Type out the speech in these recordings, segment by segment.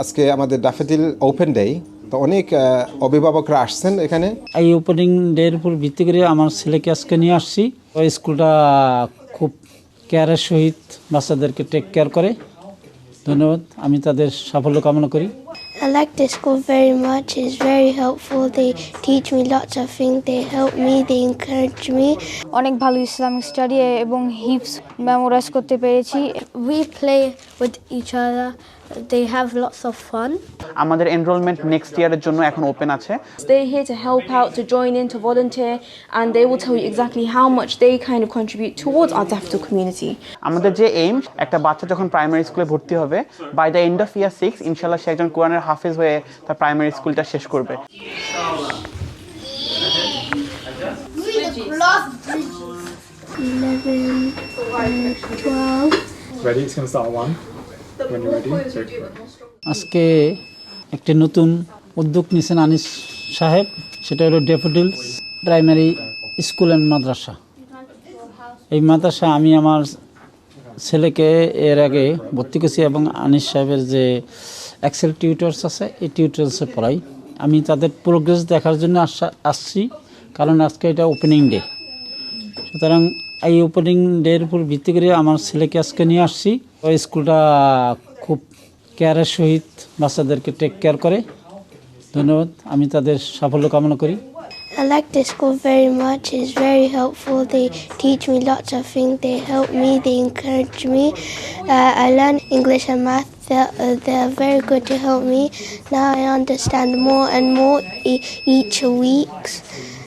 আজকে আমাদের ডাফেটিল open day তো অনেক অভিভাবকরা আসছেন এখানে এই ওপেনিং ডের উপর ভিত্তি করে আমার ছেলেকে আজকে নিয়ে আসছি ওই স্কুলটা খুব কেয়ারের সহিত বাচ্চাদেরকে টেক কেয়ার করে ধন্যবাদ আমি তাদের সাফল্য কামনা করি I like this school very much. It's very helpful. They teach me lots of things. They help me. They encourage me. অনেক ভালো ইসলামিক স্টাডি এবং হিপস মেমোরাইজ করতে পেরেছি We play with each other. They have lots of fun. আমাদের enrolment next ইয়ারের জন্য এখন open আছে They're here to help out, to join in, to volunteer, and they will tell you exactly how much they kind of contribute towards our Daffodil community. আমাদের যে aim একটা বাচ্চা যখন প্রাইমারি স্কুলে ভর্তি হবে by the end of year six ইনশাল্লাহ সে একজন কোরআনের হাফেজ হয়ে তার প্রাইমারি স্কুলটা শেষ করবে. Ready? It's going to start one. আজকে একটি নতুন উদ্যোগ নিয়েছেন আনিস সাহেব সেটা হলো ডেফোডিলস প্রাইমারি স্কুল অ্যান্ড মাদ্রাসা। এই মাদ্রাসা আমি আমার ছেলেকে এর আগে ভর্তি করছি এবং আনিস সাহেবের যে এক্সেল টিউটার্স আছে এই টিউটার্সে পড়াই। আমি তাদের প্রোগ্রেস দেখার জন্য আসা- আসছি কারণ আজকে এটা ওপেনিং ডে সুতরাং এই ওপেনিং ডের উপর ভিত্তি করে আমার ছেলেকে আজকে নিয়ে আসছি। ওই স্কুলটা খুব কেয়ারের সহিত বাচ্চাদেরকে টেক কেয়ার করে ধন্যবাদ আমি তাদের সাফল্য কামনা করি I like this school very much. It's very helpful. They teach me lots of things. They help me. They encourage me. Uh, I learn English and math. They're, uh, they're very good to help me. Now I understand more and more e- each week.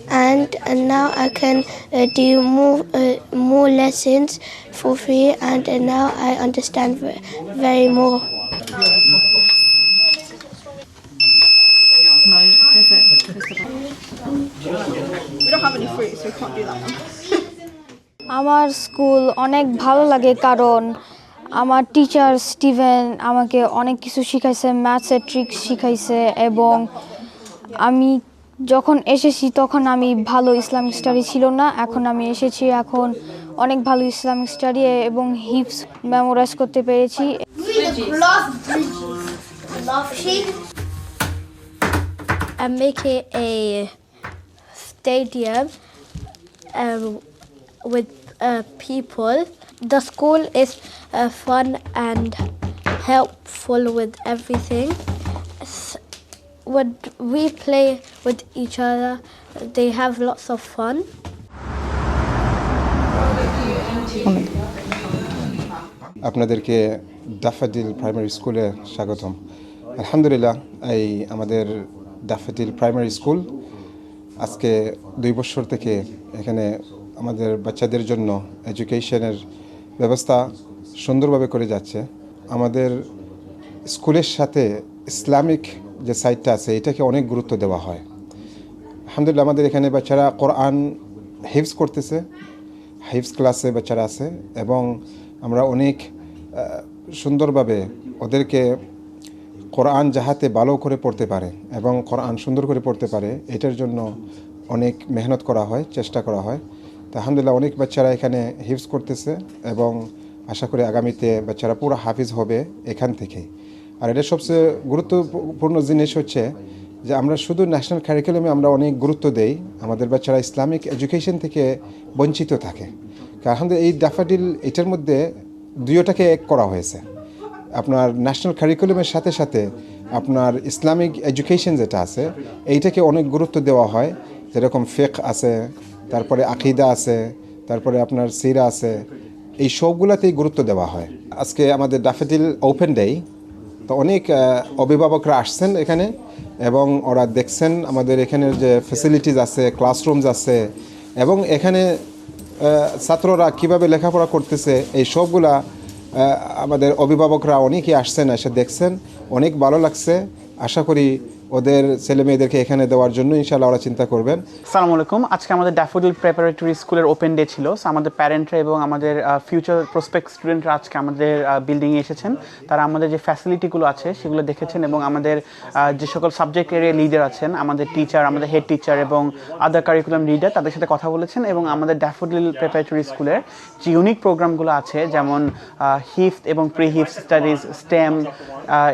And, and now I can uh, do more uh, more lessons for free. And, uh, now I understand ve- very more. আমার school অনেক ভালো লাগে কারণ আমার teacher Steven আমাকে অনেক কিছু শিখাইছে ম্যাথসের ট্রিক্স শিখাইছে এবং আমি যখন এসেছি তখন আমি ভালো ইসলামিক স্টাডি ছিল না এখন আমি এসেছি এখন অনেক ভালো ইসলামিক স্টাডি এবং হিপস মেমোরাইজ করতে পেরেছি make it a stadium um, with uh, people. The school is uh, fun and helpful with everything. When we play with each other, they have lots of fun. আপনাদেরকে ডাফাডিল primary স্কুলে স্বাগতম আলহামদুলিল্লাহ এই আমাদের ডাফাডিল primary school আজকে দুই বছর থেকে এখানে আমাদের বাচ্চাদের জন্য এডুকেশনের ব্যবস্থা সুন্দরভাবে করে যাচ্ছে আমাদের স্কুলের সাথে ইসলামিক যে সাইডটা আছে, এটাকে অনেক গুরুত্ব দেওয়া হয়। আলহামদুলিল্লাহ, আমাদের এখানে বাচ্চারা কোরআন হিফজ করতেছে হাইফস ক্লাসে বাচ্চারা আছে এবং আমরা অনেক সুন্দরভাবে ওদেরকে কোরআন যাহাতে ভালো করে পড়তে পারে এবং কোরআন সুন্দর করে পড়তে পারে, এটার জন্য অনেক মেহনত করা হয়, চেষ্টা করা হয়। তা আলহামদুলিল্লাহ, অনেক বাচ্চারা এখানে হিফজ করতেছে এবং আশা করি আগামীতে বাচ্চারা পুরো হাফিজ হবে এখান থেকেই আর এটা সবচেয়ে গুরুত্বপূর্ণ জিনিস হচ্ছে যে আমরা শুধু ন্যাশনাল কারিকুলামে আমরা অনেক গুরুত্ব দেই। আমাদের বাচ্চারা ইসলামিক এডুকেশন থেকে বঞ্চিত থাকে। কারণ এই ডাফাডিল এটার মধ্যে দুইটাকে এক করা হয়েছে। আপনার ন্যাশনাল কারিকুলামের সাথে সাথে আপনার ইসলামিক এডুকেশন যেটা আছে, এইটাকে অনেক গুরুত্ব দেওয়া হয়। যেরকম ফেক আছে, তারপরে আকিদা আছে, তারপরে আপনার সিরা আছে, এই সবগুলাতেই গুরুত্ব দেওয়া হয়। আজকে আমাদের ডাফেটিল ওপেন ডে তো অনেক অভিভাবকরা আসছেন এখানে এবং ওরা দেখছেন আমাদের এখানের যে ফেসিলিটিস আছে ক্লাসরুমস আছে এবং এখানে ছাত্ররা কীভাবে লেখাপড়া করতেছে, এই সবগুলা আমাদের অভিভাবকরা অনেকেই আসছেন, এসে দেখছেন। অনেক ভালো লাগছে। আশা করি ওদের ছেলে মেয়েদেরকে এখানে দেওয়ার জন্য ইনশাল্লাহ ওরা চিন্তা করবেন। সালাম আলাইকুম। আজকে আমাদের ড্যাফোডিল প্রেপারেটরি স্কুলের ওপেন ডে ছিল আমাদের প্যারেন্টরা এবং আমাদের ফিউচার প্রসপেক্ট স্টুডেন্টরা আজকে আমাদের বিল্ডিংয়ে এসেছেন। তারা আমাদের যে ফ্যাসিলিটিগুলো আছে সেগুলো দেখেছেন এবং আমাদের যে সকল সাবজেক্ট এরিয়া লিডার আছেন, আমাদের টিচার আমাদের হেড টিচার এবং আদার কারিকুলাম লিডার তাদের সাথে কথা বলেছেন এবং আমাদের ড্যাফোডিল প্রেপারেটরি স্কুলের যে ইউনিক প্রোগ্রামগুলো আছে, যেমন হিফট এবং প্রি হিফট স্টাডিজ স্টেম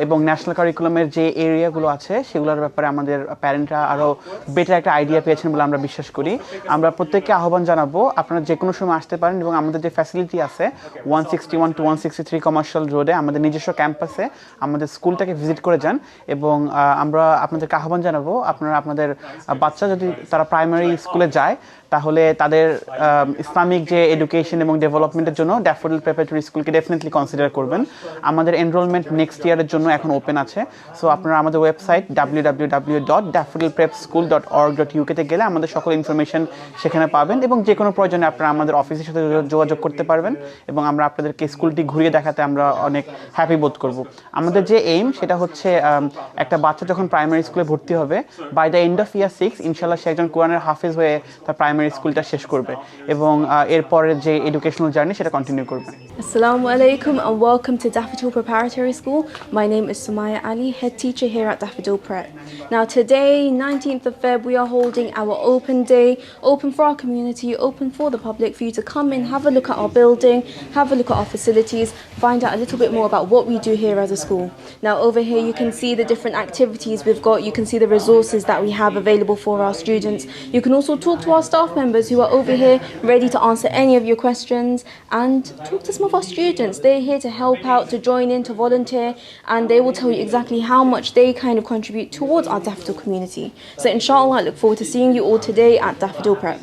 এবং ন্যাশনাল কারিকুলামের যে এরিয়াগুলো আছে সেগুলোর ব্যাপারে আমাদের প্যারেন্টরা আরও বেটার একটা আইডিয়া পেয়েছেন বলে আমরা বিশ্বাস করি। আমরা প্রত্যেককে আহ্বান জানাব, আপনারা যে কোনো সময় আসতে পারেন এবং আমাদের যে ফ্যাসিলিটি আছে one sixty one two one sixty three commercial রোডে আমাদের নিজস্ব ক্যাম্পাসে আমাদের স্কুলটাকে ভিজিট করে যান এবং আমরা আপনাদেরকে আহ্বান জানাব, আপনারা আপনাদের বাচ্চা যদি তারা প্রাইমারি স্কুলে যায়, তাহলে তাদের ইসলামিক যে এডুকেশন এবং ডেভেলপমেন্টের জন্য ড্যাফোডিল প্রেপারেটরি স্কুলকে ডেফিনেটলি কনসিডার করবেন। আমাদের এনরোলমেন্ট নেক্সট ইয়ারের জন্য এখন ওপেন আছে। সো আপনারা আমাদের ওয়েবসাইট স্কুল ডট ইউকেতে গেলে আমাদের সকল ইনফরমেশন সেখানে পাবেন এবং যে কোনো প্রয়োজনে আপনারা আমাদের অফিসের সাথে যোগাযোগ করতে পারবেন এবং আমরা আপনাদেরকে স্কুলটি ঘুরিয়ে দেখাতে আমরা অনেক হ্যাপি বোধ করব আমাদের যে এইম সেটা হচ্ছে একটা বাচ্চা যখন প্রাইমারি স্কুলে ভর্তি হবে by the end of year six ইনশাল্লাহ সে একজন কোরআনের হাফেজ হয়ে তার প্রাইমারি স্কুলটা শেষ করবে এবং এরপরের যে এডুকেশনাল জার্নি সেটা কন্টিনিউ করবে Assalamu alaikum and welcome to Daffodil Preparatory School. My name is Sumaya Ali, head teacher here at Daffodil. Now today, 19th of Feb, we are holding our open day, open for our community, open for the public, for you to come in, have a look at our building, have a look at our facilities, find out a little bit more about what we do here as a school. Now over here you can see the different activities we've got, you can see the resources that we have available for our students. You can also talk to our staff members who are over here ready to answer any of your questions and talk to some of our students. They're here to help out, to join in, to volunteer, and they will tell you exactly how much they kind of contribute towards our Daffodil community. So inshallah, I look forward to seeing you all today at Daffodil Prep.